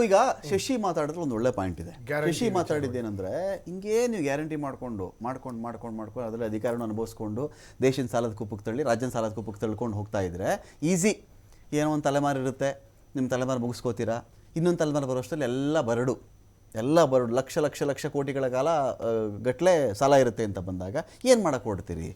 ಈಗ ಶಶಿ ಮಾತಾಡಿದ್ರೆ ಒಂದು ಒಳ್ಳೆ ಪಾಯಿಂಟ್ ಇದೆ. ಶಶಿ ಮಾತಾಡಿದ್ದೇನೆಂದ್ರೆ ಹಿಂಗೆ ನೀವು ಗ್ಯಾರಂಟಿ ಮಾಡ್ಕೊಂಡು ಮಾಡ್ಕೊಂಡು ಮಾಡ್ಕೊಂಡು ಮಾಡ್ಕೊಂಡು ಅದರಲ್ಲಿ ಅಧಿಕಾರನ ಅನುಭವಿಸ್ಕೊಂಡು ದೇಶದ ಸಾಲದ ಕುಪ್ಪಕ್ಕೆ ತಳ್ಳಿ ರಾಜ್ಯದ ಸಾಲದ ಕುಪ್ಪಕ್ಕೆ ತಳ್ಕೊಂಡು ಹೋಗ್ತಾ ಇದ್ರೆ ಈಸಿ ಏನೋ ಒಂದು ತಲೆಮಾರು ಇರುತ್ತೆ ನಿಮ್ಮ ತಲೆಮಾರು ಮುಗಿಸ್ಕೋತೀರಾ ಇನ್ನೊಂದು ತಲೆಮಾರು ಬರೋಷ್ಟರಲ್ಲಿ ಎಲ್ಲ ಬರಡು. ಎಲ್ಲ ಬರೋ ಲಕ್ಷ ಲಕ್ಷ ಲಕ್ಷ ಕೋಟಿಗಳ ಕಾಲ ಗಟ್ಟಲೆ ಗಟ್ಲೆ ಸಾಲ ಇರುತ್ತೆ ಅಂತ ಬಂದಾಗ ಏನು ಮಾಡಕ್ಕೆ ಹೊಡ್ತೀರಿ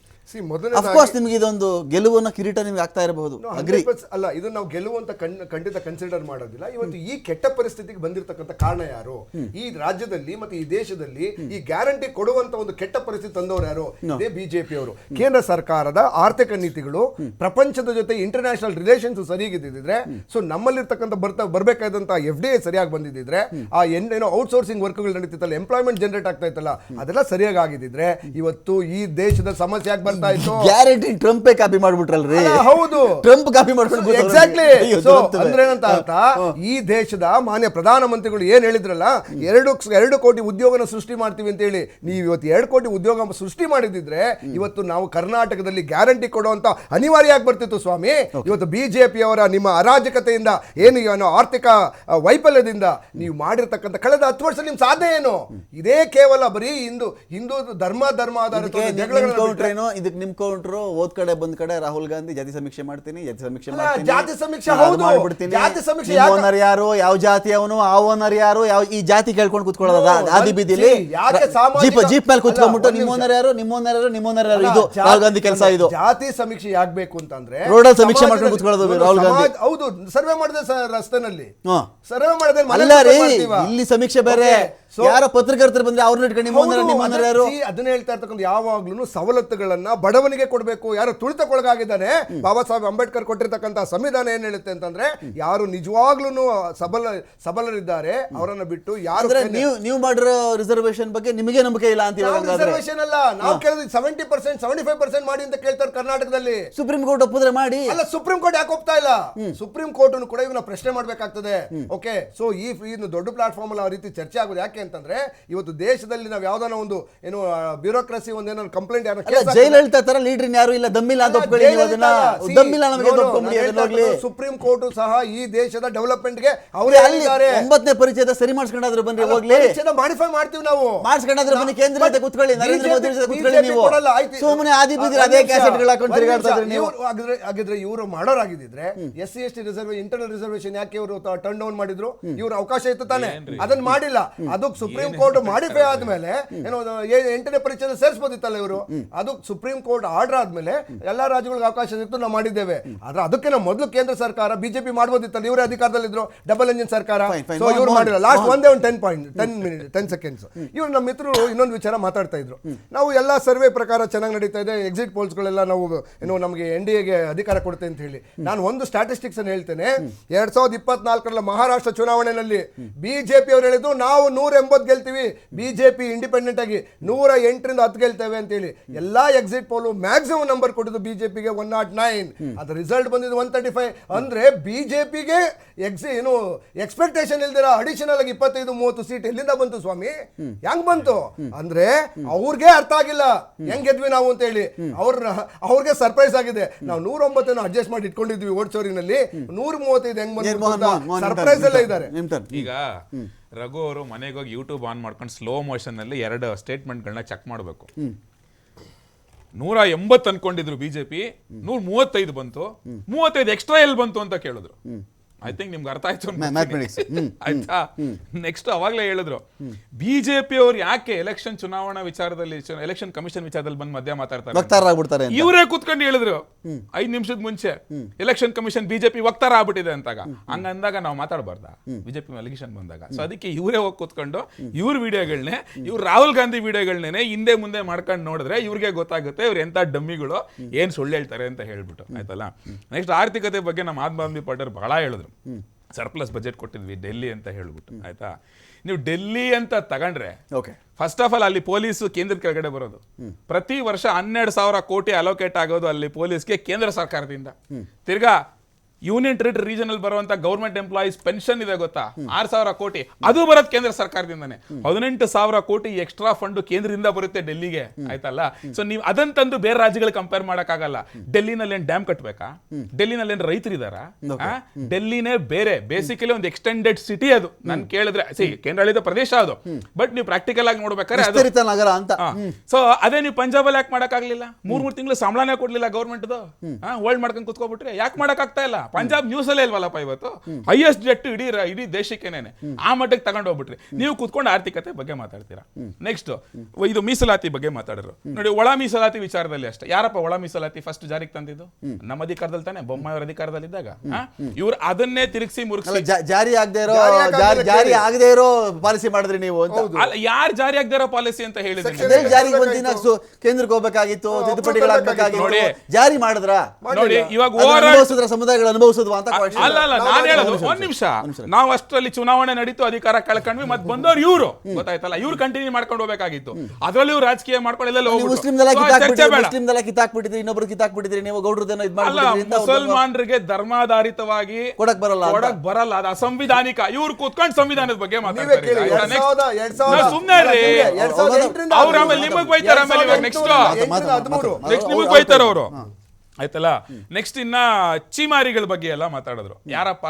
ಅಫ್ಕೋರ್ಸ್ ನಿಮಗೆ ಇದೊಂದು ಗೆಲುವನ್ನ ಕಿರೀಟ ನಿಮ್ಗೆ ಆಗ್ತಾ ಇರಬಹುದು. ಅಗ್ರಿ ಅಲ್ಲ ಇದು ನಾವು ಗೆಲುವು ಅಂತ ಖಂಡಿತ ಕನ್ಸಿಡರ್ ಮಾಡೋದಿಲ್ಲ. ಇವತ್ತು ಈ ಕೆಟ್ಟ ಪರಿಸ್ಥಿತಿಗೆ ಬಂದಿರತಕ್ಕಂಥ ಕಾರಣ ಯಾರು? ಈ ರಾಜ್ಯದಲ್ಲಿ ಮತ್ತೆ ಈ ದೇಶದಲ್ಲಿ ಈ ಗ್ಯಾರಂಟಿ ಕೊಡುವಂತ ಒಂದು ಕೆಟ್ಟ ಪರಿಸ್ಥಿತಿ ತಂದವರು ಯಾರು? ಇದೇ ಬಿಜೆಪಿ ಅವರು. ಕೇಂದ್ರ ಸರ್ಕಾರದ ಆರ್ಥಿಕ ನೀತಿಗಳು ಪ್ರಪಂಚದ ಜೊತೆ ಇಂಟರ್ನ್ಯಾಷನಲ್ ರಿಲೇಷನ್ಸ್ ಸರಿಯಾಗಿದ್ದಿದ್ರೆ ಸೊ ನಮ್ಮಲ್ಲಿರ್ತಕ್ಕಂಥ ಬರ್ತಾ ಬರಬೇಕಾದಂತಹ ಎಫ್ ಡಿ ಸರಿಯಾಗಿ ಬಂದಿದ್ದಿದ್ರೆ ಆ ಎನ್ ಏನೋ ಔಟ್ಸೋರ್ಸಿಂಗ್ ವರ್ಕ್ಗಳು ನಡೀತಿತ್ತಲ್ಲ ಎಂಪ್ಲಾಯ್ಮೆಂಟ್ ಜನರೇಟ್ ಆಗ್ತಾ ಇತ್ತಲ್ಲ ಅದೆಲ್ಲ ಸರಿಯಾಗಿ ಆಗಿದ್ರೆ ಇವತ್ತು ಈ ದೇಶದ ಸಮಸ್ಯೆ ಯಾಕೆ ಬರ್ತಾ ಇತ್ತು? ಗ್ಯಾರಂಟಿ ಟ್ರಂಪ್ ಕಾಪಿ ಮಾಡ್ಬಿಟ್ರಲ್ರಿ? ಹೌದು. ಟ್ರಂಪ್ ಕಾಪಿ ಮಾಡ್ಬಿಟ್ಟು ಎಕ್ಸಾಕ್ಟ್ಲಿ. ಅಂದ್ರೆ ಏನಂತ ಅರ್ಥ ಈ ದೇಶದ ಮಾನ್ಯ ಪ್ರಧಾನಮಂತ್ರಿಗಳು ಏನ್ ಹೇಳಿದ್ರಲ್ಲ ಎರಡು ಎರಡು ಕೋಟಿ ಉದ್ಯೋಗನ ಸೃಷ್ಟಿ ಮಾಡ್ತೀವಿ ಅಂತ ಹೇಳಿ ನೀವು ಇವತ್ತು ಎರಡು ಕೋಟಿ ಉದ್ಯೋಗ ಸೃಷ್ಟಿ ಮಾಡಿದಿದ್ರೆ ಇವತ್ತು ನಾವು ಕರ್ನಾಟಕದಲ್ಲಿ ಗ್ಯಾರಂಟಿ ಕೊಡುವಂತ ಅನಿವಾರ್ಯ ಆಗಿ ಬರ್ತಿತ್ತು ಸ್ವಾಮಿ? ಇವತ್ತು ಬಿಜೆಪಿ ಅವರ ನಿಮ್ಮ ಅರಾಜಕತೆಯಿಂದ ಏನು ಆರ್ಥಿಕ ವೈಫಲ್ಯದಿಂದ ನೀವು ಮಾಡಿರ್ತಕ್ಕಂಥ ಕಳೆದ ಹತ್ತು ವರ್ಷ ನಿಮ್ ಸಾಧನೆ ಏನು? ಇದೇ ಕೇವಲ ಬರೀ ಹಿಂದೂ ಹಿಂದೂ ಧರ್ಮ ಧರ್ಮ ಆಧಾರಿತ ನಿಮ್- ನಿಮ್ ಕೌಂಟ್ರ್ ಏನು ಇದಕ್ಕೆ ನಿಮ್ ಕೌಂಟ್ರು ಓದ್ ಕಡೆ ಬಂದ್ ಕಡೆ ರಾಹುಲ್ ಗಾಂಧಿ ಜಾತಿ ಸಮೀಕ್ಷೆ ಮಾಡ್ತೀನಿ ಜಾತಿ ಸಮೀಕ್ಷೆ ಮಾಡ್ತೀನಿ ಜಾತಿ ಸಮೀಕ್ಷೆ ಹೌದು. ಮಾಡ್ಬಿಡ್ತೀನಿ. ಜಾತಿ ಸಮೀಕ್ಷೆ ನಿಮ್ಮ ಓನರ್ ಯಾರು ಯಾವ ಜಾತಿ ಅವನು ಆ ಓನರ್ ಯಾರು ಯಾವ ಈ ಜಾತಿ ಕೇಳ್ಕೊಂಡು ಕುತ್ಕೊಳ್ಳೋದ ಆದಿ ಬೀದಿಲಿ. ಜೀಪ್ ಜೀಪ್ ಮೇಲೆ ಕುತ್ಕೊಂಡ್ಬಿಟ್ಟು ನಿಮ್ ನಿಮ್ಮ ಓನರ್ ಯಾರು ನಿಮ್ಮ ಓನರ್ ಯಾರು ನಿಮ್ಮ ಓನರ್ ಯಾರು? ಇದು ರಾಹುಲ್ ಗಾಂಧಿ ಕೆಲಸ ಇದು. ಜಾತಿ ಸಮೀಕ್ಷೆ ಆಗ್ಬೇಕು ಅಂತಂದ್ರೆ ರೋಡಲ್ಲಿ ಸಮೀಕ್ಷೆ ಮಾಡ್ಕೊಂಡು ಕುತ್ಕೊಳ್ಳೋದು ರಾಹುಲ್ ಗಾಂಧಿ. ಹೌದು ಸರ್ವೆ ಮಾಡಿದೆ ರಸ್ತೆನಲ್ಲಿ. ಹಾ. ಸರ್ವೆ ಮಾಡ್ದೆ ಅಲ್ಲ ರೀ ಇಲ್ಲಿ ಸಮೀಕ್ಷೆ ಬೇರೆ. ಯಾರ ಪತ್ರಕರ್ತರು ಬಂದ್ರೆ ಅವ್ರನ್ನ ಇಟ್ಕೊಂಡು ನಿಮ್ಮ ಯಾರು? ಅದನ್ನ ಹೇಳ್ತಾ ಇರ್ತಕ್ಕಂಥ ಯಾವಾಗ್ಲೂ ಸವಲತ್ತುಗಳನ್ನ ಬಡವನಿಗೆ ಕೊಡಬೇಕು ಯಾರು ತುಳಿತಕ್ಕೊಳಗಾಗಿದ್ದಾನೆ. ಬಾಬಾ ಸಾಹೇಬ್ ಅಂಬೇಡ್ಕರ್ ಕೊಟ್ಟಿರ್ತಕ್ಕಂಥ ಸಂವಿಧಾನ ಏನ್ ಹೇಳುತ್ತೆ ಅಂತಂದ್ರೆ ಯಾರು ನಿಜವಾಗ್ಲೂ ಸಬಲ ಸಬಲರಿದ್ದಾರೆ ಅವರನ್ನ ಬಿಟ್ಟು ಯಾರು ನೀವು ನೀವು ಮಾಡಿರೋ ರಿಸರ್ವೇಶನ್ ಬಗ್ಗೆ ನಿಮಗೆ ನಂಬಿಕೆ ಇಲ್ಲ ಅಂತ ರಿಸರ್ವೇಶನ್ ಅಲ್ಲ. ನಾವು ಕೇಳಿದ್ವಿ seventy percent seventy five percent ಮಾಡಿ ಅಂತ ಕೇಳ್ತಾರೆ ಕರ್ನಾಟಕದಲ್ಲಿ. ಸುಪ್ರೀಂ ಕೋರ್ಟ್ ಒಪ್ಪಿದ್ರೆ ಮಾಡಿ. ಅಲ್ಲ ಸುಪ್ರೀಂ ಕೋರ್ಟ್ ಯಾಕೆ ಒಪ್ತಾ ಇಲ್ಲ? ಸುಪ್ರೀಂ ಕೋರ್ಟ್ ಕೂಡ ಇವನ್ನ ಪ್ರಶ್ನೆ ಮಾಡ್ಬೇಕಾಗ್ತದೆ. ಓಕೆ ಸೊ ಈ ದೊಡ್ಡ ಪ್ಲಾಟ್ಫಾರ್ಮ್ ಅಲ್ಲಿ ಆ ರೀತಿ ಚರ್ಚೆ ಆಗೋದು ಯಾಕೆ ಅಂತಂದ್ರೆ ಇವತ್ತು ದೇಶದಲ್ಲಿ ನಾವು ಯಾವ್ದಾನ ಒಂದು ಏನು ಬ್ಯೂರೋಕ್ರಸಿ ಒಂದೇನೋ ಕಂಪ್ಲೇಂಟ್ ಅಲ್ಲ ಜೈಲಲಿತಾ ತರ ಲೀಡ್ರಿನ್ ಯಾರು ಇಲ್ಲ? ದಮ್ಮಿಲ್ಲ ಸುಪ್ರೀಂ ಕೋರ್ಟ್ ಸಹ ಈ ದೇಶದ ಡೆವಲಪ್ಮೆಂಟ್ಗೆ ಅವ್ರೇ ಅವರೇ ಅಲ್ಲಿ ಒಂಬತ್ತನೇ ಪರಿಚಯದ ಸರಿ ಮಾಡಿಸ್ಕೊಂಡಾದ್ರೆ ಬನ್ನಿ ಹೋಗ್ಲಿ. ಮಾಡಿಫೈ ಮಾಡ್ತೀವಿ ನಾವು. ಮಾಡಿಸ್ಕೊಂಡಾದ್ರೆ ಬನ್ನಿ ಕೇಂದ್ರ ಕೂತ್ಕೊಳ್ಳಿ ನರೇಂದ್ರ ಮೋದಿ ಜೊತೆ ಕೂತ್ಕೊಳ್ಳಿ ನೀವು. ಸುಮ್ಮನೆ ಆದಿ ಬೀದಿರ ಅದೇ ಕ್ಯಾಸೆಟ್ಗಳು ಕ್ಯಾಸೆಟ್ಗಳು ಹಾಕೊಂಡು ಒಂದ್ ತಿರುಗಾಡ್ತಾ ನಿಮಿಷ. ನೀವು. ಹಾಗಿದ್ರೆ ಹಾಗಿದ್ರೆ ಇವರು ಮಾಡೋರಾಗಿದ್ದಿದ್ರೆ S C S T reserve internal reservation ಯಾಕೆ ಇವರು ಟರ್ನ್ ಡೌನ್ ಮಾಡಿದ್ರು? ಇವರು ಅವಕಾಶ ಇತ್ತು ತಾನೆ. ಅದನ್ನ ಮಾಡಿಲ್ಲ. ಅದು ಸುಪ್ರೀಂ ಕೋರ್ಟ್ ಮಾಡಿಫೈ ಆದ್ಮೇಲೆ ಏನೋ ಎಂಟನೇ ಪರೀಕ್ಷೆ ಸೇರಿಸಬಹುದಿತ್ತಲ್ಲ ಇವರು? ಅದು ಸುಪ್ರೀಂ ಕೋರ್ಟ್ ಆರ್ಡರ್ ಆದ್ಮೇಲೆ ಎಲ್ಲಾ ರಾಜ್ಯಗಳಿಗೆ ಅವಕಾಶ ಇತ್ತು ನಾವು ಮಾಡಿದ್ದೇವೆ. ಆದ್ರೆ ಅದಕ್ಕೆ ನಾವು ಮೊದಲು ಕೇಂದ್ರ ಸರ್ಕಾರ ಬಿಜೆಪಿ ಮಾಡಬಹುದಿತ್ತಲ್ಲ ಇವರೇ ಅಧಿಕಾರದಲ್ಲಿದ್ರು ಡಬಲ್ ಇಂಜಿನ್ ಸರ್ಕಾರ. ಸೊ ಇವ್ರು ಮಾಡಿಲ್ಲ. ಲಾಸ್ಟ್ ಒಂದೇ ಒಂದು ten point ten minute ten seconds ಇವರು ನಮ್ಮ ಮಿತ್ರರು ಇನ್ನೊಂದು ವಿಚಾರ ಮಾತಾಡ್ತಾ ಇದ್ರು. ನಾವು ಎಲ್ಲ ಸರ್ವೆ ಪ್ರಕಾರ ಚೆನ್ನಾಗಿ ನಡೀತಾ ಇದೆ ಎಕ್ಸಿಟ್ ಪೋಲ್ಸ್ಗಳೆಲ್ಲ ನಾವು ಏನು ನಮಗೆ ಎನ್ ಡಿ ಎಗೆ ಅಧಿಕಾರ ಕೊಡುತ್ತೆ ಅಂತ ಹೇಳಿ. ನಾನು ಒಂದು ಸ್ಟಾಟಿಸ್ಟಿಕ್ಸ್ ಅನ್ನು ಹೇಳ್ತೇನೆ. ಎರಡ್ ಸಾವಿರದ ಇಪ್ಪತ್ನಾಲ್ಕರಲ್ಲಿ ಮಹಾರಾಷ್ಟ್ರ ಚುನಾವಣೆಯಲ್ಲಿ ಬಿಜೆಪಿ ಅವ್ರು ಹೇಳಿದ್ರು ನಾವು ನೂರ ಎಂಬತ್ತು ಗೆಲ್ತೀವಿ. ಬಿಜೆಪಿ ಇಂಡಿಪೆಂಡೆಂಟ್ ಆಗಿ ನೂರ ಎಂಟರಿಂದ ಹತ್ತು ಗೆಲ್ತೇವೆ ಅಂತ ಹೇಳಿ ಎಲ್ಲಾ ಎಕ್ಸಿಟ್ ಪೋಲು ಮ್ಯಾಕ್ಸಿಮಮ್ ನಂಬರ್ ಕೊಟ್ಟಿದ್ದು ಬಿಜೆಪಿಗೆ ಒನ್ ನಾಟ್ ನೈನ್ ಅದ್ರ ರಿಸಲ್ಟ್ ಬಂದಿದ್ದು ಒನ್ ತರ್ಟಿ ಫೈವ್ ಅಂದ್ರೆ ಬಿಜೆಪಿಗೆ ಎಕ್ಸಿ ಏನು ಎಕ್ಸ್ಪೆಕ್ಟೇಷನ್ ಇಲ್ದಿರ ಅಡಿಷನಲ್ ಆಗಿ ಇಪ್ಪತ್ತೈದು ಮೂವತ್ತು ಸೀಟ್ ಎಲ್ಲಿಂದ ಬಂತು ಸ್ವಾಮಿ? ಹೆಂಗ್ ಬಂತು? ಅಂದ್ರೆ ಅವ್ರಿಗೆ ಅರ್ಥ ಆಗಿಲ್ಲ. ಹೆಂಗ್ ಗೆದ್ವಿ ನಾವು ಅಂತ ಹೇಳಿ ಅವ್ರ ಅವ್ರಿಗೆ ಸರ್ಪ್ರೈಸ್ ಆಗಿದೆ. ನಾವು ನೂರ ಒಂಬತ್ತನ್ನು ಅಡ್ಜಸ್ಟ್ ಮಾಡಿ ಇಟ್ಕೊಂಡಿದ್ವಿ ಓಡ್ಸೋರಿನಲ್ಲಿ ನೂರ ಮೂವತ್ತೈದು ಹೆಂಗ್ ನಿಮ್ ಸರ್ಪ್ರೈಸ್ ಎಲ್ಲ ಇದ್ದಾರೆ. ಈಗ ರಘು ಅವರು ಮನೆಗೆ ಹೋಗಿ ಯೂಟ್ಯೂಬ್ ಆನ್ ಮಾಡ್ಕೊಂಡು ಸ್ಲೋ ಮೋಷನ್ ಅಲ್ಲಿ ಎರಡು ಸ್ಟೇಟ್ಮೆಂಟ್ಗಳನ್ನ ಚೆಕ್ ಮಾಡಬೇಕು. ನೂರ ಎಂಬತ್ತು ಅನ್ಕೊಂಡಿದ್ರು ಬಿಜೆಪಿ ನೂರ ಮೂವತ್ತೈದು ಬಂತು. ಮೂವತ್ತೈದು ಎಕ್ಸ್ಟ್ರಾ ಎಲ್ಲಿ ಬಂತು ಅಂತ ಕೇಳಿದ್ರು. ಐ ಥಿಂಕ್ ನಿಮ್ಗೆ ಅರ್ಥ ಆಯ್ತು ಮ್ಯಾಥಮೆಟಿಕ್ಸ್. ಆಯ್ತಾ? ನೆಕ್ಸ್ಟ್ ಅವಾಗ್ಲೇ ಹೇಳಿದ್ರು ಬಿಜೆಪಿ ಅವ್ರು ಯಾಕೆ ಎಲೆಕ್ಷನ್ ಚುನಾವಣಾ ವಿಚಾರದಲ್ಲಿ ಎಲೆಕ್ಷನ್ ಕಮಿಷನ್ ವಿಚಾರದಲ್ಲಿ ಬಂದು ಮಧ್ಯ ಮಾತಾಡ್ತಾರೆ ಇವರೇ ಕುತ್ಕೊಂಡು ಹೇಳಿದ್ರು ಐದ್ ನಿಮಿಷದ ಮುಂಚೆ ಎಲೆಕ್ಷನ್ ಕಮಿಷನ್ ಬಿಜೆಪಿ ವಕ್ತಾರ ಆಗ್ಬಿಟ್ಟಿದೆ ಅಂತಾಗ ಹಂಗಂದಾಗ ನಾವು ಮಾತಾಡಬಾರ್ದ? ಬಿಜೆಪಿ ಎಲೆಕ್ಷನ್ ಬಂದಾಗ. ಸೊ ಅದಕ್ಕೆ ಇವರೇ ಹೋಗಿ ಕೂತ್ಕೊಂಡು ಇವ್ರ ವಿಡಿಯೋಗಳನ್ನೇ ಇವ್ರು ರಾಹುಲ್ ಗಾಂಧಿ ವಿಡಿಯೋಗಳನ್ನೇ ಹಿಂದೆ ಮುಂದೆ ಮಾಡ್ಕೊಂಡು ನೋಡಿದ್ರೆ ಇವ್ರಿಗೆ ಗೊತ್ತಾಗುತ್ತೆ ಇವ್ರು ಎಂತ ಡಮ್ಮಿಗಳು ಏನ್ ಸುಳ್ಳು ಹೇಳ್ತಾರೆ ಅಂತ ಹೇಳ್ಬಿಟ್ಟು. ಆಯ್ತಲ್ಲ? ನೆಕ್ಸ್ಟ್ ಆರ್ಥಿಕತೆ ಬಗ್ಗೆ ನಮ್ಮ ಆತ್ಮ ಆದ್ಮಿ ಪಾಟೀಲ್ ಬಹಳ ಹೇಳಿದ್ರು. ಸರ್ಪ್ಲಸ್ ಬಜೆಟ್ ಕೊಟ್ಟಿದ್ವಿ ಡೆಲ್ಲಿ ಅಂತ ಹೇಳ್ಬಿಟ್ಟು ಆಯ್ತಾ? ನೀವು ಡೆಲ್ಲಿ ಅಂತ ತಗೊಂಡ್ರೆ ಓಕೆ. ಫಸ್ಟ್ ಆಫ್ ಆಲ್ ಅಲ್ಲಿ ಪೊಲೀಸ್ ಕೇಂದ್ರದ ಕೆಳಗಡೆ ಬರೋದು. ಪ್ರತಿ ವರ್ಷ ಹನ್ನೆರಡು ಸಾವಿರ ಕೋಟಿ ಅಲೋಕೇಟ್ ಆಗೋದು ಅಲ್ಲಿ ಪೊಲೀಸ್ಗೆ ಕೇಂದ್ರ ಸರ್ಕಾರದಿಂದ. ತಿರ್ಗಾ ಯೂನಿಯನ್ ಟೆರಿಟರಿ ರೀಜನಲ್ ಬರುವಂತ ಗೌರ್ಮೆಂಟ್ ಎಂಪ್ಲಾಯೀಸ್ ಪೆನ್ಷನ್ ಇದೆ ಗೊತ್ತಾ? ಆರ್ ಸಾವಿರ ಕೋಟಿ. ಅದು ಬರೋದು ಕೇಂದ್ರ ಸರ್ಕಾರದಿಂದಾನೆ. ಹದಿನೆಂಟು ಸಾವಿರ ಕೋಟಿ ಎಕ್ಸ್ಟ್ರಾ ಫಂಡ್ ಕೇಂದ್ರದಿಂದ ಬರುತ್ತೆ ಡೆಲ್ಲಿಗೆ. ಆಯ್ತಲ್ಲ? ಸೊ ನೀವು ಅದನ್ನ ತಂದು ಬೇರೆ ರಾಜ್ಯಗಳು ಕಂಪೇರ್ ಮಾಡಕ್ಕಾಗಲ್ಲ. ಡೆಲ್ಲಿನಲ್ಲಿ ಏನ್ ಡ್ಯಾಮ್ ಕಟ್ಬೇಕಾ ಡೆಲ್ಲಿನಲ್ಲಿ ಏನ್ ರೈತರಿದಾರ ಡೆಲ್ಲಿನೇ ಬೇರೆ. ಬೇಸಿಕಲಿ ಒಂದು ಎಕ್ಸ್ಟೆಂಡೆಡ್ ಸಿಟಿ ಅದು. ನಾನು ಕೇಳಿದ್ರೆ ಸಿ ಕೇಂದ್ರಾಡಳಿತ ಪ್ರದೇಶ ಅದು. ಬಟ್ ನೀವು ಪ್ರಾಕ್ಟಿಕಲ್ ಆಗಿ ನೋಡ್ಬೇಕಾದ್ರೆ ಸೊ ಅದೇ ನೀವು ಪಂಜಾಬ್ ಅಲ್ಲಿ ಯಾಕೆ ಮಾಡಕ್ಕಾಗ್ಲಿಲ್ಲ? ಮೂರ್ ಮೂರ್ ತಿಂಗಳು ಸಂಬಳನೇ ಕೊಡ್ಲಿಲ್ಲ ಗೌರ್ಮೆಂಟ್ ಹೋಲ್ಡ್ ಮಾಡ್ಕೊಂಡು ಕುತ್ಕೊಬಿಟ್ರೆ ಯಾಕೆ ಮಾಡಕ್ ಆಗ್ತಾ ಇಲ್ಲ? ಪಂಜಾಬ್ ನ್ಯೂಸ್ ಅಲ್ಲೇ ಇಲ್ವಲ್ಲಪ್ಪ ಇವತ್ತು? ಹೈಯೆಸ್ಟ್ ಜೆಟ್ ಇಡೀ ಇಡೀ ದೇಶಕ್ಕೇನೆ ಆ ಮಟ್ಟಕ್ಕೆ ತಗೊಂಡು ಹೋಗ್ಬಿಟ್ರಿ. ನೀವು ಕುತ್ಕೊಂಡು ಆರ್ಥಿಕತೆ ಬಗ್ಗೆ ಮಾತಾಡ್ತೀರಾ? ನೆಕ್ಸ್ಟ್ ಇದು ಮೀಸಲಾತಿ ಬಗ್ಗೆ ಮಾತಾಡಿದ್ರು ನೋಡಿ ಒಳ ಮೀಸಲಾತಿ ವಿಚಾರದಲ್ಲಿ ಅಷ್ಟೇ. ಯಾರಪ್ಪ ಒಳ ಮೀಸಲಾತಿ ಫಸ್ಟ್ ಜಾರಿಗೆ ತಂದಿದ್ದು? ನಮ್ಮ ಅಧಿಕಾರದಲ್ಲಿ ತಾನೆ ಬೊಮ್ಮಾಯವರ ಅಧಿಕಾರದಲ್ಲಿ ಇದ್ದಾಗ. ಇವ್ರು ಅದನ್ನೇ ತಿರುಗಿಸಿ ಮುರುಗಿಸಿ. ಜಾರಿ ಆಗದೆ ಇರೋ ಜಾರಿ ಆಗದೆ ಜಾರಿ ಇರೋ. ಆಗದೆ ಇರೋ ಪಾಲಿಸಿ ಮಾಡಿದ್ರಿ ನೀವು ಅಂತ. ಅಲ್ಲ ಯಾರು ಜಾರಿ ಆಗದಿರೋ ಪಾಲಿಸಿ ಅಂತ ಹೇಳಿದ್ರೆ ಜಾರಿಗೆ ಬಂದಿನ ಕೇಂದ್ರಕ್ಕೆ ಹೋಗ್ಬೇಕಾಗಿತ್ತು ತಿದ್ದುಪಡಿಗಳಾಗಬೇಕಾಗಿತ್ತು. ನೋಡಿ. ಜಾರಿ ಮಾಡಿದ್ರ? ನೋಡಿ ಇವಾಗ ಸಮುದಾಯಗಳು ಅನುಭವಿಸಿದ್ವಾ ಅಂತ question. ಅಲ್ಲ ಅಲ್ಲ ನಾವು ನಾನು ಹೇಳೋದು ಒಂದು ನಿಮಿಷ. ನಾವು ಅಷ್ಟರಲ್ಲಿ ಚುನಾವಣೆ ನಡೀತು ಅಧಿಕಾರ ಕಳ್ಕೊಂಡ್ವಿ ಮತ್ತೆ ಬಂದವ್ರು ಇವರು. ಗೊತ್ತಾಯ್ತಲ್ಲ? ಇವ್ರು ಕಂಟಿನ್ಯೂ ಮಾಡ್ಕೊಂಡು ಹೋಗಬೇಕಾಗಿತ್ತು. ಅದ್ರಲ್ಲಿ ಇವ್ರು ರಾಜಕೀಯ ಮಾಡ್ಕೊಂಡು ಎಲ್ಲೆಲ್ಲ ನೀವು ಹೋಗ್ಬಿಟ್ರು. ಮುಸ್ಲಿಮ್ದೆಲ್ಲ So, ಚರ್ಚೆ ಕಿತ್ತಾಕ್ಬಿಟ್ಟಿದ್ರಿ ಬೇಡ. ಮುಸ್ಲಿಮ್ದೆಲ್ಲ ಕಿತ್ತಾಕ್ಬಿಟ್ಟಿದ್ರಿ ಇನ್ನೊಬ್ರು ಕಿತ್ತಾಕ್ಬಿಟ್ಟಿದ್ರಿ ನೀವು ಗೌಡ್ರದೇನೋ ಇದ್ ಅಲ್ಲ ಮಾಡ್ಬಿಟ್ಟಿದ್ರಿ ಅಂತ ಅವ್ರನ್ನ ಮುಸಲ್ಮಾನರಿಗೆ ಧರ್ಮಾಧಾರಿತವಾಗಿ ಕೊಡಕ್ ಬರಲ್ಲ ಅಂತ. ಕೊಡಕ್ ಬರಲ್ಲ ಅದು ಅಸಂವಿಧಾನಿಕ. ಇವ್ರು ಕೂತ್ಕೊಂಡು ಸಂವಿಧಾನದ ಬಗ್ಗೆ ನೀವೇ ಮಾತಾಡ್ತಾರೆ ಕೇಳಿ ಆಯ್ತಾ? ಎರಡ್ Next. ಸಾವಿರದ ಎರಡ್ ನಾ ಸಾವಿರದ ಸುಮ್ನೆ ಇರ್ರಿ. ಎರಡ್ ಸಾವಿರದ ಎಂಟರಿಂದ ಅವ್ರು ಆಮೇಲೆ ನಿಮಗ್ ಬೈತಾರೆ ಆಮೇಲೆ ಇವಾಗ ನೆಕ್ಸ್ಟ್ ಎಂಟರಿಂದ ಮಾತು- ಮಾತು- ನೆಕ್ಸ್ಟ್ ನಿಮಗೆ ಬೈತಾರೆ ಅವರು. ಆಯ್ತಲ್ಲ? ನೆಕ್ಸ್ಟ್ ಇನ್ನ ಚೀಮಾರಿಗಳ ಬಗ್ಗೆ ಎಲ್ಲ ಮಾತಾಡಿದ್ರು. ಯಾರಪ್ಪ?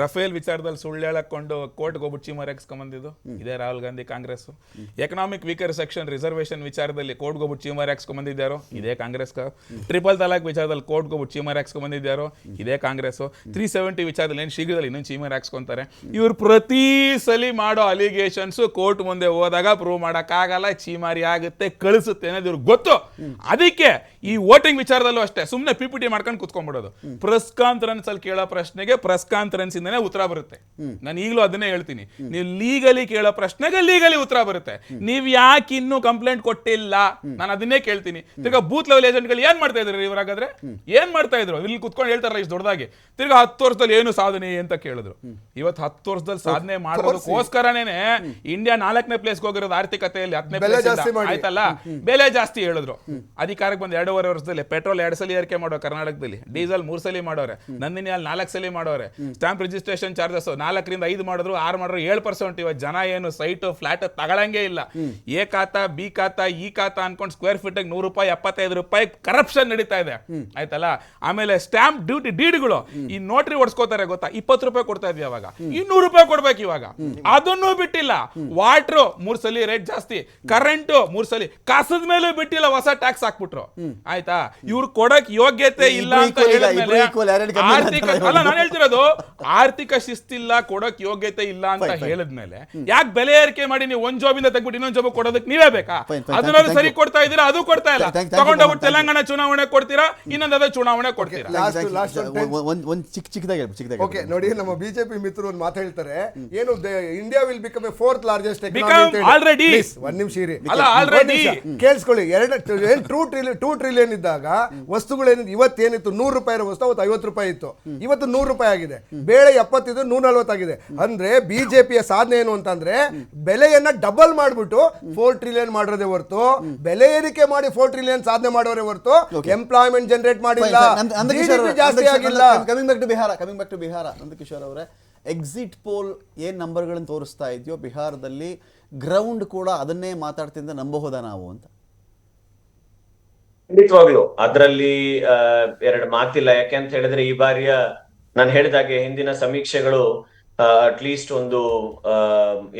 ರಫೇಲ್ ವಿಚಾರದಲ್ಲಿ ಸುಳ್ಳು ಹೇಳಕೊಂಡು ಕೋರ್ಟ್ಗೆ ಹೋಗ್ಬಿಟ್ಟು ಚೀಮರ್ ಹಾಕ್ಸ್ಕೊಂಬಂದಿದ್ದು. ಇದೇ Rahul Gandhi Congress economic weaker section reservation ವಿಚಾರದಲ್ಲಿ ಕೋರ್ಟ್ಗೆ ಹೋಗ್ಬಿಟ್ಟು ಚೀಮಾರಿ ಹಾಕ್ಸ್ಕೊಂಬಂದಿದ್ದಾರೋ? ಇದೇ ಕಾಂಗ್ರೆಸ್ ಟ್ರಿಪಲ್ ತಲಾಕ್ ವಿಚಾರದಲ್ಲಿ ಕೋರ್ಟ್ಗೆ ಹೋಗ್ಬಿಟ್ಟು ಚೀಮಾರಿ ಹಾಕ್ಸ್ಕೊಂಬಂದಿದ್ದಾರೋ? ಇದೇ ಕಾಂಗ್ರೆಸ್ ತ್ರೀ ಸೆವೆಂಟಿ ವಿಚಾರದಲ್ಲಿ ಏನು ಶೀಘ್ರದಲ್ಲಿ ಇನ್ನೊಂದು ಚೀಮಾರಿ ಹಾಕ್ಸ್ಕೊಂತಾರೆ? ಇವ್ರು ಪ್ರತಿ ಸಲಿ ಮಾಡೋ ಅಲಿಗೇಷನ್ಸ್ ಕೋರ್ಟ್ ಮುಂದೆ ಹೋದಾಗ ಪ್ರೂವ್ ಮಾಡೋಕ್ಕಾಗಲ್ಲ ಚೀಮಾರಿ ಆಗುತ್ತೆ ಕಳಿಸುತ್ತೆ ಅನ್ನೋದು ಇವ್ರಿಗೆ ಗೊತ್ತು. ಅದಕ್ಕೆ ಈ ವೋಟಿಂಗ್ ವಿಚಾರದಲ್ಲೂ ಅಷ್ಟೇ ಸುಮ್ಮನೆ ಪಿ ಪಿ ಟಿ ಮಾಡ್ಕೊಂಡು ಕುತ್ಕೊಂಡ್ಬಿಡೋದು. ಪ್ರೆಸ್ ಕಾನ್ಫರೆನ್ಸ್ ಅಲ್ಲಿ ಕೇಳೋ ಪ್ರಶ್ನೆಗೆ ಪ್ರೆಸ್ ಕಾನ್ಫರೆನ್ಸ್ ಇಂದನೇ ಉತ್ತರ ಬರುತ್ತೆ. ನಾನು ಈಗಲೂ ಅದನ್ನೇ ಹೇಳ್ತೀನಿ. ನೀವು ಲೀಗಲಿ ಕೇಳೋ ಪ್ರಶ್ನೆಗೆ ಲೀಗಲಿ ಉತ್ತರ ಬರುತ್ತೆ. ನೀವು ಯಾಕೆ ಇನ್ನೂ ಕಂಪ್ಲೇಂಟ್ ಕೊಟ್ಟಿಲ್ಲ? ನಾನು ಅದನ್ನೇ ಕೇಳ್ತೀನಿ. ತಿರ್ಗಾ ಬೂತ್ ಲೆವೆಲ್ ಏಜೆಂಟ್ಗಳು ಏನ್ ಮಾಡ್ತಾ ಇದ್ರು ಇವ್ರಾಗಾದ್ರೆ ಏನ್ ಮಾಡ್ತಾ ಇದ್ರು? ಇಲ್ಲಿ ಕುತ್ಕೊಂಡು ಹೇಳ್ತಾರಲ್ಲ ಇಷ್ಟು ದೊಡ್ಡದಾಗಿ. ತಿರ್ಗಾ ಹತ್ತು ವರ್ಷದಲ್ಲಿ ಏನು ಸಾಧನೆ ಅಂತ ಕೇಳಿದ್ರು. ಇವತ್ತು ಹತ್ತು ವರ್ಷದಲ್ಲಿ ಸಾಧನೆ ಮಾಡೋದಕ್ಕೋಸ್ಕರನೇ ಇಂಡಿಯಾ ನಾಲ್ಕನೇ ಪ್ಲೇಸ್ಗೆ ಹೋಗಿರೋದು ಆರ್ಥಿಕತೆಯಲ್ಲಿ ಹತ್ತನೇ ಪ್ಲೇಸ್ ಆಯ್ತಲ್ಲ? ಬೆಲೆ ಜಾಸ್ತಿ ಹೇಳಿದ್ರು. ಅಧಿಕಾರಕ್ಕೆ ಬಂದು ಎರಡೂವರೆ ವರ್ಷದಲ್ಲಿ ಪೆಟ್ರೋಲ್ ಎರಡು ಸಲ ಏರಿಕೆ ಮಾಡೋ ಕರ್ನಾಟಕದಲ್ಲಿ ಡೀಸೆಲ್ ಮೂರ್ ಸಲ ಮಾಡೋರೆ ನಂದಿನಿ ಅಲ್ಲಿ ನಾಲ್ಕು ಸಲ ಮಾಡೋರೆ ಸ್ಟಾಂಪ್ ರಿಜಿಸ್ಟ್ರೇಷನ್ ಚಾರ್ಜಸ್ ನಾಲ್ಕರಿಂದ ಐದು ಮಾಡಿದ್ರು ಆರು ಮಾಡಿದ್ರು ಏಳು ಪರ್ಸೆಂಟ್ ಇವಾಗ ಜನ ಏನು ಸೈಟ್ ಫ್ಲಾಟ್ ತಗೊಳಂಗೇ ಇಲ್ಲ. ಎ ಖಾತಾ ಬಿ ಖಾತಾ ಇ ಖಾತಾ ಅನ್ಕೊಂಡು ಸ್ಕ್ವೇರ್ ಫೀಟ್ ನೂರು ರೂಪಾಯಿ ಎಪ್ಪತ್ತೈದು ರೂಪಾಯಿ ಕರಪ್ಷನ್ ನಡೀತಾ ಇದೆ. ಆಯ್ತಲ್ಲ? ಆಮೇಲೆ ಸ್ಟಾಂಪ್ ಡ್ಯೂಟಿ ಡೀಡ್ಗಳು ಈ ನೋಟ್ರಿ ಹೊಡ್ಸ್ಕೋತಾರೆ ಗೊತ್ತಾ? ಇಪ್ಪತ್ತು ರೂಪಾಯಿ ಕೊಡ್ತಾ ಇದ್ವಿ ಅವಾಗ ಇನ್ನೂರು ರೂಪಾಯಿ ಕೊಡ್ಬೇಕು ಇವಾಗ. ಅದನ್ನೂ ಬಿಟ್ಟಿಲ್ಲ. ವಾಟ್ರು ಮೂರ್ ಸಲ ರೇಟ್ ಜಾಸ್ತಿ. ಕರೆಂಟ್ ಮೂರ್ ಸಲ. ಕಸದ ಮೇಲೂ ಬಿಟ್ಟಿಲ್ಲ ಹೊಸ ಟ್ಯಾಕ್ಸ್ ಹಾಕ್ಬಿಟ್ರು. ಆಯ್ತಾ? ಇವ್ರು ಕೊಡಕ್ ಯೋಗ್ಯತೆ ಇಲ್ಲ ಅಂತ ಹೇಳಿದ್ಮೇಲೆ ಆರ್ಥಿಕ ಅಲ್ಲ ನಾನು ಹೇಳ್ತಿರೋದು ಆರ್ಥಿಕ ಶಿಸ್ತಿಲ್ಲ ಕೊಡಕ್ ಯೋಗ್ಯತೆ ಇಲ್ಲ ಅಂತ ಹೇಳಿದ್ಮೇಲೆ ಯಾಕೆ ಬೆಲೆ ಏರಿಕೆ ಮಾಡಿ ನೀವು ಒಂದ್ ಜಾಬಿಂದ ತೆಗ್ಬಿಟ್ಟು ಇನ್ನೊಂದ್ ಜಾಬ್ ಕೊಡೋದಕ್ಕೆ ನೀವೇ ಬೇಕಾ? Thank ಸರಿ ಕೊಡ್ತಾ ಇದೀರಾ ಅದು ಕೊಡ್ತಾ ಇಲ್ಲ. ತಗೊಂಡೋಗ್ಬಿಟ್ಟು ತೆಲಂಗಾಣ ಚುನಾವಣೆ ಕೊಡ್ತೀರಾ? ಇನ್ನೊಂದ್ ಅದೇ ಚುನಾವಣೆ ಕೊಡ್ತೀರಾ. ಒಂದ್ ಚಿಕ್ಕ ಚಿಕ್ಕದಾಗಿ ಚಿಕ್ಕದಾಗಿ ಓಕೆ ನೋಡಿ ನಮ್ಮ ಬಿಜೆಪಿ ಮಿತ್ರರು ಒಂದು ಮಾತು ಹೇಳ್ತಾರೆ. ಏನು India will become a fourth largest already. ಒಂದ್ ನಿಮಿಷ ಇರಿ. ಅಲ್ಲ, ಒಂದ್ ಕೇಳಿಸ್ಕೊಳ್ಳಿ. ಎರಡು ಏನ್ ಟೂ ಟ್ರಿಲಿಯನ್ ಟೂ ಟ್ರಿಲಿಯನ್ ಇದ್ದಾಗ ವಸ್ತುಗಳೇನಿದೆ ಇವತ್ತೇನಿತ್ತು? ನೂರು ರೂಪಾಯಿ ಇರೋ ವಸ್ತು ಅವತ್ತು ಐವತ್ತು ರೂಪಾಯಿ ಇತ್ತು. ಇವತ್ತು ನೂರು ರೂಪಾಯಿ ಆಗಿದೆ. ಬೇಳೆ ಎಪ್ಪತ್ತಿದ್ದು ನೂರ ನಲ್ವತ್ತಾಗಿದೆ ಅಂದ್ರೆ ಬಿಜೆಪಿಯ ಸಾಧನೆ ಏನು ಅಂತಂದ್ರೆ ಬೆಲೆಯನ್ನ ಡಬಲ್ ಮಾಡ್ಬಿಟ್ಟು ಫೋರ್ ಟ್ರಿಲಿಯನ್ ಮಾಡಿರೋದೇ ಹೊರತು ಬೆಲೆ ಏರಿಕೆ ಮಾಡಿ ಫೋರ್ ಟ್ರಿಲಿಯನ್ ಸಾಧನೆ ಮಾಡೋರೇ ಹೊರತು ಎಂಪ್ಲಾಯ್ಮೆಂಟ್ ಜನರೇಟ್ ಮಾಡಿಲ್ಲ. ಜಾಸ್ತಿ ಆಗಿಲ್ಲ. ನಂದ- coming back Bihar coming back to Bihar Nandkishore ಅವರೇ ಎಕ್ಸಿಟ್ ಪೋಲ್ ಏನ್ ನಂಬರ್ಗಳನ್ನು ತೋರಿಸ್ತಾ ಇದೆಯೋ ಬಿಹಾರದಲ್ಲಿ ಗ್ರೌಂಡ್ ಕೂಡ ಅದನ್ನೇ ಮಾತಾಡ್ತಿದ್ದ ನಂಬಬಹುದಾ ನಾವು ಅಂತ? ಖಂಡಿತವಾಗ್ಲು. ಅದರಲ್ಲಿ ಎರಡು ಮಾತಿಲ್ಲ. ಯಾಕೆ ಅಂತ ಹೇಳಿದ್ರೆ ಈ ಬಾರಿಯ ನಾನು ಹೇಳಿದಾಗೆ ಹಿಂದಿನ ಸಮೀಕ್ಷೆಗಳು ಅಟ್ಲೀಸ್ಟ್ ಒಂದು ಆ,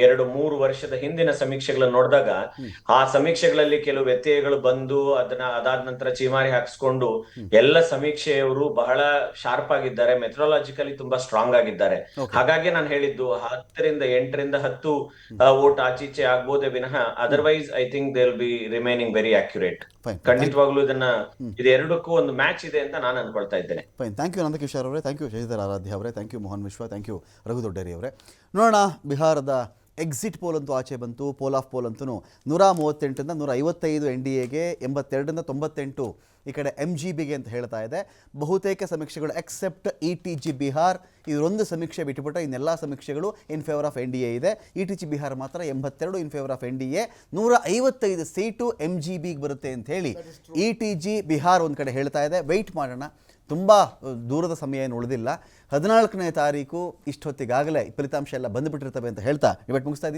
ಎರಡು ಮೂರು ವರ್ಷದ ಹಿಂದಿನ ಸಮೀಕ್ಷೆಗಳನ್ನ ನೋಡಿದಾಗ ಆ ಸಮೀಕ್ಷೆಗಳಲ್ಲಿ ಕೆಲವು ವ್ಯತ್ಯಯಗಳು ಬಂದು ಅದನ್ನ ಅದಾದ ನಂತರ ಚೀಮಾರಿ ಹಾಕಿಸ್ಕೊಂಡು ಎಲ್ಲ ಸಮೀಕ್ಷೆಯವರು ಬಹಳ ಶಾರ್ಪ್ ಆಗಿದ್ದಾರೆ ಮೆಥಡಾಲಜಿಕಲಿ ತುಂಬಾ ಸ್ಟ್ರಾಂಗ್ ಆಗಿದ್ದಾರೆ. ಹಾಗಾಗಿ ನಾನು ಹೇಳಿದ್ದು ಹತ್ತರಿಂದ ಎಂಟರಿಂದ ಹತ್ತು ವೋಟ್ ಆಚೀಚೆ ಆಗ್ಬೋದೇ ವಿನಃ otherwise I think they will be remaining very accurate. ಖಂಡಿತವಾಗ್ಲೂ ಇದನ್ನ ಇದೆರಡಕ್ಕೂ ಒಂದು ಮ್ಯಾಚ್ ಇದೆ ಅಂತ ನಾನು ಅನ್ಕೊಳ್ತಾ ಇದ್ದೇನೆ. ಥ್ಯಾಂಕ್ ಯು ನಂದಕಿಶೋರ್ ಅವರೇ. ಥ್ಯಾಂಕ್ ಯು ಶಶಿಧರ್ ಆರಾಧ್ಯ ಅವರೇ. ಥ್ಯಾಂಕ್ ಯು ಮೋಹನ್ ವಿಶ್ವ ಥ್ಯಾಂಕ್ ಯು ರಘು ದೊಡ್ಡೇರಿ ಅವರೇ ನೋಡೋಣ ಬಿಹಾರದ ಎಕ್ಸಿಟ್ ಪೋಲ್ ಅಂತೂ ಆಚೆ ಬಂತು ಪೋಲ್ ಆಫ್ ಪೋಲ್ ಅಂತೂ ನೂರ ಮೂವತ್ತೆಂಟರಿಂದ ನೂರ ಐವತ್ತೈದು ಎನ್ ಡಿ ಎಗೆ ಎಂಬತ್ತೆರಡರಿಂದ ತೊಂಬತ್ತೆಂಟು ಈ ಕಡೆ ಎಂ ಜಿ ಬಿಗೆ ಅಂತ ಹೇಳ್ತಾ ಇದೆ. ಬಹುತೇಕ ಸಮೀಕ್ಷೆಗಳು except E T G Bihar ಇದರೊಂದು ಸಮೀಕ್ಷೆ ಬಿಟ್ಟುಬಿಟ್ರೆ ಇನ್ನೆಲ್ಲ ಸಮೀಕ್ಷೆಗಳು in favour of N D A ಇದೆ. ಇ ಟಿ ಜಿ ಬಿಹಾರ್ ಮಾತ್ರ ಎಂಬತ್ತೆರಡು in favour of N D A ನೂರ ಐವತ್ತೈದು ಸೀಟು ಎಂ ಜಿ ಬಿಗೆ ಬರುತ್ತೆ ಅಂತ ಹೇಳಿ ಇ ಟಿ ಜಿ ಬಿಹಾರ್ ಒಂದು ಕಡೆ ಹೇಳ್ತಾ ಇದೆ. ವೆಯ್ಟ್ ಮಾಡೋಣ. ತುಂಬ ದೂರದ ಸಮಯ ಏನು ಉಳಿದಿಲ್ಲ. ಹದಿನಾಲ್ಕನೇ ತಾರೀಕು ಇಷ್ಟೊತ್ತಿಗಾಗಲೇ ಫಲಿತಾಂಶ ಎಲ್ಲ ಬಂದುಬಿಟ್ಟಿರ್ತವೆ ಅಂತ ಹೇಳ್ತಾ ಇವತ್ತು ಮುಗಿಸ್ತಾ ಇದ್ದೀನಿ.